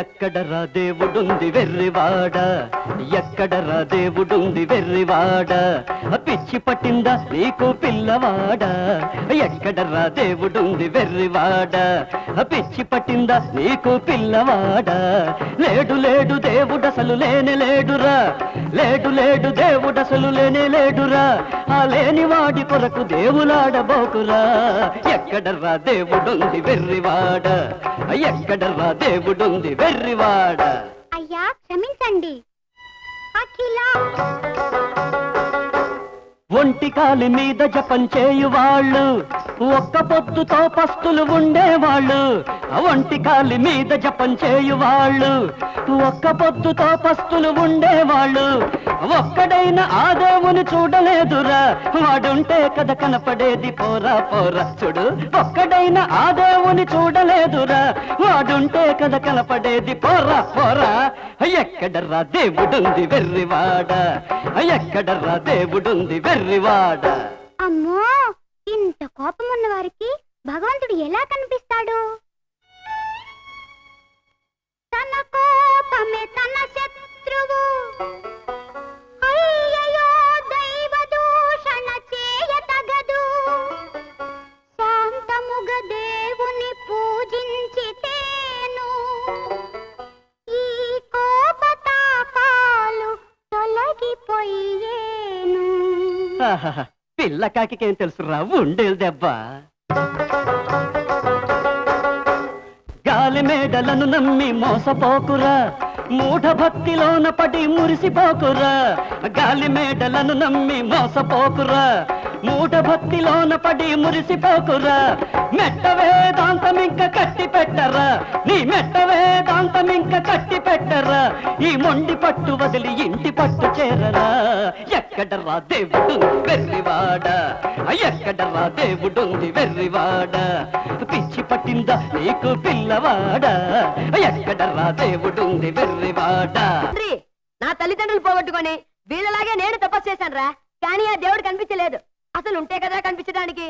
ఎక్కడరా దేవుడుంది వెర్రివాడ? ఎక్కడరా దేవుడుంది వెర్రివాడ? పిచ్చి పట్టిందా? నీకు పిల్లవాడ? ఎక్కడరా దేవుడుంది వెర్రివాడ? పిచ్చి పట్టిందా? నీకు పిల్లవాడ? లేడు లేడు దేవుడసలు లేనే లేడురా. లేడు లేడు దేవుడసలు లేనే లేడురా. ఆ లేని వాడి కొరకు దేవులాడబోకురా. ఎక్కడరా దేవుడుంది వెర్రివాడ? ఎక్కడరా దేవుడుంది వెర్రివాడ? అయ్యా క్షమించండి. అఖిలా ఒంటి కాలి మీద జపం చేయువాళ్ళు. ఒక్క పొద్దుతో పస్తులు ఉండేవాళ్ళు. ఒంటి కాలి మీద జపం చేయువాళ్ళు. ఒక్క పొద్దుతో పస్తులు ఉండేవాళ్ళు. ఒక్కడైన ఆ దేవుని చూడలేదురా. వాడుంటే కథ కనపడేది పోరా పోరా. చూడు ఒక్కడైన ఆ దేవుని చూడలేదురా. వాడుంటే కథ కనపడేది పోరా పోరా. ఎక్కడర్రా దేవుడుంది వెర్రివాడ? ఎక్కడర్రా దేవుడుంది వెర్రివాడ? అమ్మో! ఎలా కనిపిస్తాడు? తన కోపమే తన శత్రువు. అయ్యయ్యో దైవ దూషణ చేయతగదు శాంతముగ దేవుని పూజించితేను ఈ కోపతాపాలు తొలగిపోయేను. ఆహాహా, పిల్ల కాకికేం తెలుసురా ఉండేది దెబ్బ. గాలి మేడలను నమ్మి మోసపోకురా. మూఢ భక్తిలోన పడి మురిసిపోకురా. గాలి మేడలను నమ్మి మోసపోకురా. మూఢ భక్తిలోన పడి మురిసిపోకురా. మెట్ట ఇంక కట్టి పెట్టరా? నీ మెట్ట వేదాంతం ఇంక కట్టి పెట్టరా? ఈ మొండి పట్టు వదిలి ఇంటి పట్టు చేరరా? ఎక్కడరా దేవుడు వెర్రివాడ? ఎక్కడరా దేవుడుంది వెర్రివాడ? పిచ్చి పట్టిందా నీకు పిల్లవాడ? ఎక్కడరా దేవుడుంది వెర్రివాడ? నా తల్లిదండ్రులు పోగొట్టుకొని వీళ్ళలాగే నేను తపస్సు చేశాను రా కానీ ఆ దేవుడు కనిపించలేదు. అసలు ఉంటే కదా కనిపించడానికి?